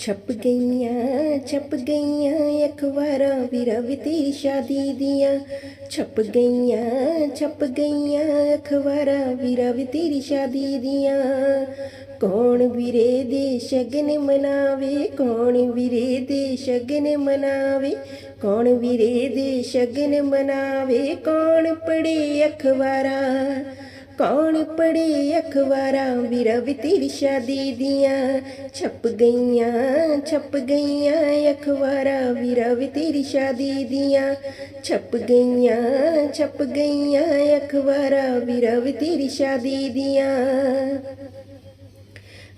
ਛਪ ਗਈਆਂ ਛਪ ਗਈਆਂ ਅਖਬਾਰਾਂ ਵੀਰਾ ਵੀ ਤੇਰੀ ਸ਼ਾਦੀ ਦੀਆਂ। ਛਪ ਗਈਆਂ ਛਪ ਗਈਆਂ ਅਖਬਾਰਾਂ ਵੀਰਾ ਵੀ ਤੇਰੀ ਸ਼ਾਦੀ ਦੀਆਂ। ਕੌਣ ਵੀਰੇ ਦੇ ਸ਼ਗਨ ਮਨਾਵੇ, ਕੌਣ ਵੀਰੇ ਦੇ ਸ਼ਗਨ ਮਨਾਵੇ, ਕੌਣ ਵੀਰੇ ਦੇ ਸ਼ਗਨ ਮਨਾਵੇ, ਕੌਣ ਪੜੇ ਅਖਬਾਰਾਂ। ਕੌਣ ਪੜੇ ਅਖਬਾਰਾਂ ਵੀਰਵ ਤੇਰੀ ਸ਼ਾਦੀ ਦੀਆਂ? ਛਪ ਗਈਆਂ ਛਪ ਗਈਆਂ ਅਖਬਾਰਾਂ ਵੀਰਵ ਤੇਰੀ ਸ਼ਾਦੀ ਦੀਆਂ। ਛਪ ਗਈਆਂ ਛਪ ਗਈਆਂ ਅਖਬਾਰਾਂ ਵੀਰਵ ਤੇਰੀ ਸ਼ਾਦੀ ਦੀਆਂ।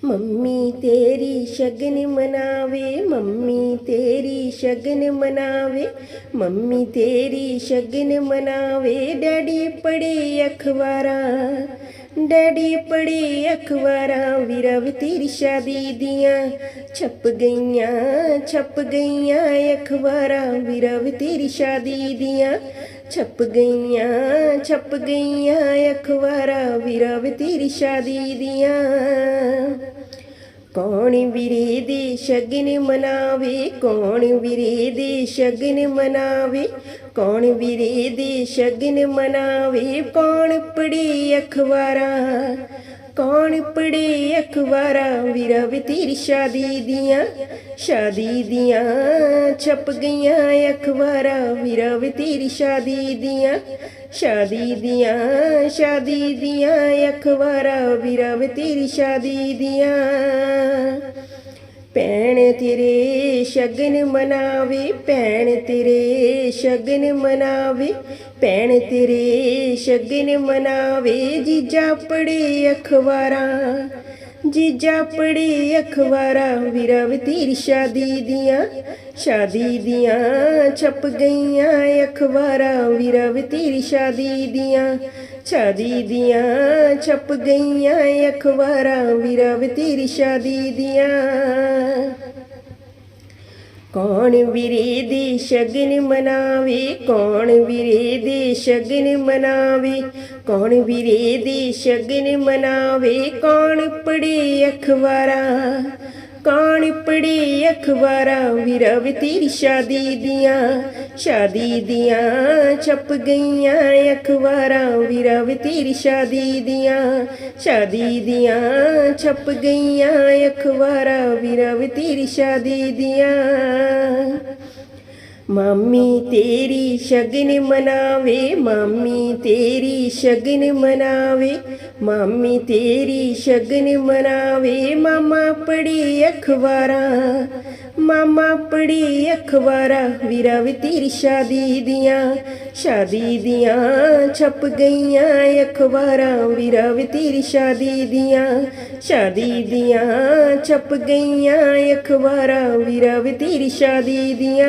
ਮੰਮੀ ਤੇਰੀ ਸ਼ਗਨ ਮਨਾਵੇ, ਮੰਮੀ ਤੇਰੀ ਸ਼ਗਨ ਮਨਾਵੇ, ਮੰਮੀ ਤੇਰੀ ਸ਼ਗਨ ਮਨਾਵੇ। ਡੈਡੀ ਪੜੇ ਅਖਬਾਰਾਂ, ਡੈਡੀ ਪੜੇ ਅਖਬਾਰਾਂ ਵੀਰਾ ਤੇਰੀ ਸ਼ਾਦੀ ਦੀਆਂ ਛਪ ਗਈਆਂ ਛਪ ਗਈਆਂ ਅਖਬਾਰਾਂ ਵੀਰਾ ਤੇਰੀ ਸ਼ਾਦੀ ਦੀਆਂ ਛਪ ਗਈਆਂ ਛਪ ਗਈਆਂ, ਅਖਬਾਰਾਂ ਵੀਰਾ ਵੀ ਤੇਰੀ ਸ਼ਾਦੀ ਦੀਆਂ। ਕੌਣ ਵੀਰੇ ਦੀ ਸ਼ਗਨ ਮਨਾਵੇ, ਕੌਣ ਵੀਰੇ ਦੀ ਸ਼ਗਨ ਮਨਾਵੇ, ਕੌਣ ਵੀਰੇ ਦੀ ਸ਼ਗਨ ਮਨਾਵੇ, ਕੌਣ ਪੜੇ ਅਖਬਾਰਾਂ ਕੌਣ ਪੜੇ ਅਖਬਾਰਾਂ ਵੀਰਾ ਵੀ ਤੇਰੀ ਸ਼ਾਦੀ ਦੀਆਂ? ਸ਼ਾਦੀ ਦੀਆਂ ਛਪ ਗਈਆਂ ਅਖਬਾਰਾਂ ਵੀਰਾ ਵੀ ਤੇਰੀ ਸ਼ਾਦੀ ਦੀਆਂ। ਸ਼ਾਦੀ ਦੀਆਂ ਸ਼ਾਦੀ ਦੀਆਂ ਅਖਬਾਰਾਂ ਵੀਰਾ ਤੇਰੀ ਸ਼ਾਦੀ ਦੀਆਂ। ਭੈਣ ਤੇਰੇ ਸ਼ਗਨ ਮਨਾਵੇ, ਭੈਣ ਤੇਰੇ ਸ਼ਗਨ ਮਨਾਵੇ, ਭੈਣ ਤੇਰੇ ਸ਼ਗਨ ਮਨਾਵੇ, ਜੀਜਾ ਪੜੇ ਅਖਬਾਰਾਂ, ਜੀਜਾ ਪੜੇ ਅਖਬਾਰਾਂ, ਵੀਰਾ ਵੀ ਤੇਰੀ ਸ਼ਾਦੀ ਦੀਆਂ ਸ਼ਾਦੀ ਦੀਆਂ ਛਪ ਗਈਆਂ ਅਖਬਾਰਾਂ, ਵੀਰਾ ਵੀ ਤੇਰੀ ਸ਼ਾਦੀ ਦੀਆਂ ਸ਼ਾਦੀ ਦੀਆਂ ਛਪ ਗਈਆਂ ਅਖਬਾਰਾਂ, ਵੀਰਾ ਵੀ ਤੇਰੀ ਸ਼ਾਦੀ ਦੀਆਂ। ਕੌਣ ਵੀਰੇ ਦੇ ਸ਼ਗਨ ਮਨਾਵੇ? ਕੌਣ ਵੀਰੇ ਦੇ ਸ਼ਗਨ ਮਨਾਵੇ? ਕੌਣ ਵੀਰੇ ਦੇ ਸ਼ਗਨ ਮਨਾਵੇ? ਕੌਣ ਪੜੇ ਅਖਬਾਰਾਂ ਕੌਣ ਪੜੇ ਅਖਬਾਰਾਂ ਤੇਰੀ ਸ਼ਾਦੀ ਦੀਆਂ ਸ਼ਾਦੀ ਦੀਆਂ ਛਪ ਗਈਆਂ ਅਖਬਾਰਾਂ ਵੀਰਾ ਤੇਰੀ ਸ਼ਾਦੀ ਦੀਆਂ ਸ਼ਾਦੀ ਦੀਆਂ ਛਪ ਗਈਆਂ ਅਖਬਾਰਾਂ ਵੀਰਵ ਤੇਰੀ ਸ਼ਾਦੀ ਦੀਆਂ। ਮਾਮੀ ਤੇਰੀ ਸ਼ਗਨ ਮਨਾਵੇ, ਮਾਮੀ ਤੇਰੀ ਸ਼ਗਨ ਮਨਾਵੇ ਮਾਮੀ ਤੇਰੀ ਸ਼ਗਨ ਮਨਾਵੇ, ਮਾਮਾ ਪੜੀ ਅਖਬਾਰਾਂ, ਮਾਮਾ ਪੜੀ ਅਖਬਾਰਾਂ, ਵੀਰਾ ਵੀ ਤੇਰੀ ਸ਼ਾਦੀ ਦੀਆਂ ਸ਼ਾਦੀ ਦੀਆਂ ਛਪ ਗਈਆਂ ਅਖਬਾਰਾਂ, ਵੀਰਾ ਵੀ ਤੇਰੀ ਸ਼ਾਦੀ ਦੀਆਂ ਸ਼ਾਦੀ ਦੀਆਂ ਛਪ ਗਈਆਂ ਅਖਬਾਰਾਂ, ਵੀਰਾ ਵੀ ਤੇਰੀ ਸ਼ਾਦੀ ਦੀਆਂ।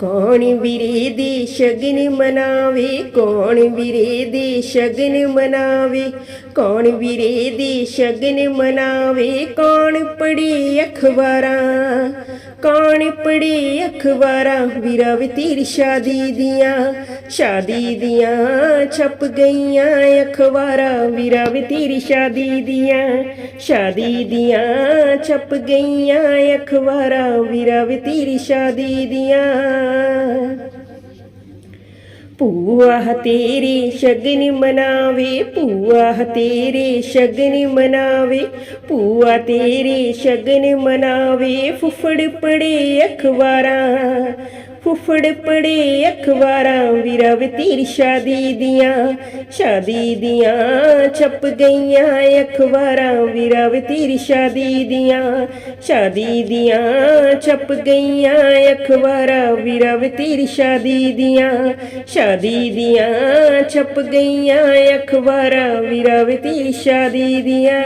ਕੌਣ ਵੀਰੇ ਦੇ ਸ਼ਗਨ ਮਨਾਵੇ? ਕੌਣ ਵੀਰੇ ਦੇ ਸ਼ਗਨ ਮਨਾਵੇ? ਕੌਣ ਵੀਰੇ ਦੇ ਸ਼ਗਨ ਮਨਾਵੇ? ਕੌਣ ਪੜੇ ਅਖਬਾਰਾਂ? ਕੌਣ ਪੜੇ ਅਖਬਾਰਾਂ ਵੀਰਾ ਵੀ ਤੇਰੀ ਸ਼ਾਦੀ ਦੀਆਂ ਸ਼ਾਦੀ ਦੀਆਂ ਛਪ ਗਈਆਂ ਅਖਬਾਰਾਂ। ਵੀਰਾ ਵੀ ਤੇਰੀ ਸ਼ਾਦੀ ਦੀਆਂ ਸ਼ਾਦੀ ਦੀਆਂ ਛਪ ਗਈਆਂ ਅਖਬਾਰਾਂ। ਵੀਰਾ ਵੀ ਤੇਰੀ ਸ਼ਾਦੀ ਦੀਆਂ। ਭੂਆ ਤੇਰੀ ਸ਼ਗਨ ਮਨਾਵੇ, ਭੂਆ ਤੇਰੇ ਸ਼ਗਨ ਮਨਾਵੇ, ਭੂਆ ਤੇਰੀ ਸ਼ਗਨ ਮਨਾਵੇ, ਫੁੱਫੜ ਪੜੇ ਅਖਬਾਰਾਂ ਫੁੱਫੜ ਪੜੇ ਅਖਬਾਰਾਂ ਵੀਰਾ ਵੀ ਤੇਰੀ ਸ਼ਾਦੀ ਦੀਆਂ ਸ਼ਾਦੀ ਦੀਆਂ ਛਪ ਗਈਆਂ ਅਖਬਾਰਾਂ ਵੀਰਾ ਵੀ ਤੇਰੀ ਸ਼ਾਦੀ ਦੀਆਂ ਸ਼ਾਦੀ ਦੀਆਂ ਛਪ ਗਈਆਂ ਅਖਬਾਰਾਂ ਵੀਰਵ ਵੀ ਤੇਰੀ ਸ਼ਾਦੀ ਦੀਆਂ ਸ਼ਾਦੀ ਦੀਆਂ ਛਪ ਗਈਆਂ ਅਖਬਾਰਾਂ ਵੀਰਾ ਵੀ ਤੇਰੀ ਸ਼ਾਦੀ ਦੀਆਂ।